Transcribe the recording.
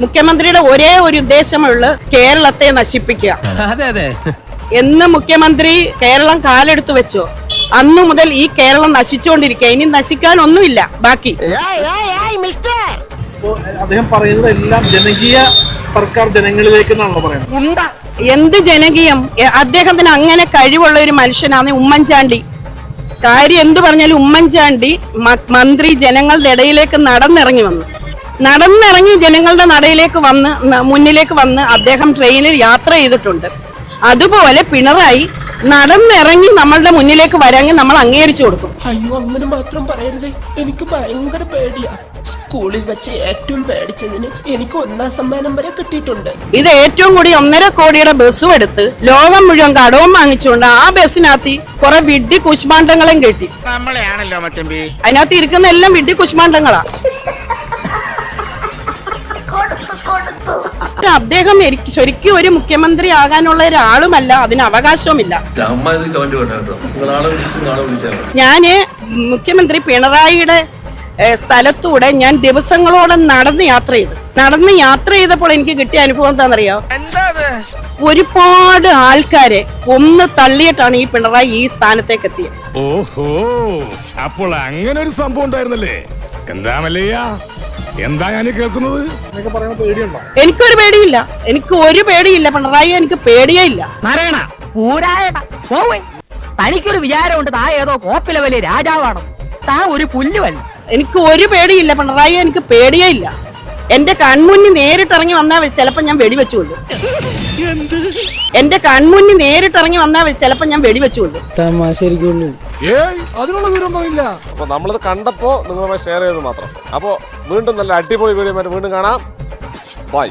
മുഖ്യമന്ത്രിയുടെ ഒരേ ഒരു ഉദ്ദേശമുള്ള കേരളത്തെ നശിപ്പിക്കുക. അതെ അതെ. എന്ന് മുഖ്യമന്ത്രി കേരളം കാലെടുത്തു വെച്ചോ. അന്നു മുതൽ ഈ കേരളം നശിച്ചുകൊണ്ടിരിക്കുക. ഇനി നശിക്കാൻ ഒന്നുമില്ല ബാക്കി അദ്ദേഹം പറയുന്നത് എല്ലാം ജനകീയ സർക്കാർ ജനങ്ങളിലേക്ക് പറയുന്നത്. എന്ത്? ജനകീയം? അദ്ദേഹത്തിന് അങ്ങനെ കഴിവുള്ള ഒരു മനുഷ്യനാണ് ഉമ്മൻചാണ്ടി. കാര്യം എന്തു പറഞ്ഞാലും ഉമ്മൻചാണ്ടി മന്ത്രി ജനങ്ങളുടെ ഇടയിലേക്ക് നടന്നിറങ്ങി വന്നു. നടന്നിറങ്ങി ജനങ്ങളുടെ നടയിലേക്ക് വന്ന് മുന്നിലേക്ക് വന്ന് അദ്ദേഹം ട്രെയിനിൽ യാത്ര ചെയ്തിട്ടുണ്ട്. അതുപോലെ പിണറായി നടന്നിറങ്ങി നമ്മളുടെ മുന്നിലേക്ക് വരാമെങ്കിൽ നമ്മൾ അംഗീകരിച്ചു കൊടുക്കും. അയ്യോ അങ്ങനെ മാത്രം പറയരുത്. എനിക്ക് ഭയങ്കര പേടിയാ. സ്കൂളിൽ വെച്ച് ഏറ്റവും പേടിച്ചതിന് എനിക്ക് ഒന്നാം സമ്മാനം വരെ കിട്ടിയിട്ടുണ്ട്. ഇത് ഏറ്റവും കൂടി ഒന്നര കോടിയുടെ ബസ്സും എടുത്ത് ലോകം മുഴുവൻ കടവും വാങ്ങിച്ചുകൊണ്ട് ആ ബസ്സിനകത്ത് കുറെ വിഡ്ഢി കുശ്മാണ്ഡങ്ങളും കിട്ടി. നമ്മളെയാണല്ലോ മച്ചമ്പി. അതിനകത്ത് ഇരിക്കുന്ന എല്ലാം വിഡ്ഢി കുശ്മാണ്ഡങ്ങളാ അദ്ദേഹം എനിക്ക് ശരിക്കും ഒരു മുഖ്യമന്ത്രി ആകാനുള്ള ഒരാളുമല്ല അതിന് അവകാശവുമില്ല. ഞാൻ മുഖ്യമന്ത്രി പിണറായിയുടെ സ്ഥലത്തൂടെ ഞാൻ ദിവസങ്ങളോളം നടന്ന് യാത്ര ചെയ്തു. നടന്ന് യാത്ര ചെയ്തപ്പോൾ എനിക്ക് കിട്ടിയ അനുഭവം എന്താണെന്നറിയോ? ഒരുപാട് ആൾക്കാരെ ഒന്ന് തള്ളിയിട്ടാണ് ഈ പിണറായി ഈ സ്ഥാനത്തേക്ക് എത്തിയത്. ഓഹോ അപ്പോൾ അങ്ങനെ ഒരു സംഭവം ഉണ്ടായിരുന്നല്ലേ? എന്താ മല്ലയ്യ? എന്താ ഞാൻ കേൾക്കുന്നത്? എനിക്കൊരു പേടിയില്ല. എനിക്ക് ഒരു പേടിയില്ല പിണറായി എനിക്ക് പേടിയേ ഇല്ല. നാരായണ പൂരായണ പോവേ. തനിക്കൊരു വിചാരമുണ്ട് താ ഏതോ കോപ്പിലെ വലിയ രാജാവാണ് താ ഒരു പുല്ലുവല്ല എനിക്ക് ഒരു പേടിയില്ല പിണറായി എനിക്ക് പേടിയേ ഇല്ല. എന്റെ കൺമുന്നിൽ നേരിട്ടിറങ്ങി വന്നാൽ ചിലപ്പോ ഞാൻ വെടിവെച്ചു കൊല്ലും എന്റെ കൺമുന്നിൽ നേരിട്ടിറങ്ങി വന്നാൽ ചെലപ്പോ ഞാൻ വെടിവെച്ചു അതിനുള്ള ഇല്ല നമ്മളിത് നിങ്ങളുമായി ഷെയർ ചെയ്തത് മാത്രം. അപ്പോൾ വീണ്ടും നല്ല അടിപൊളി വീഡിയോ വീണ്ടും കാണാം. ബൈ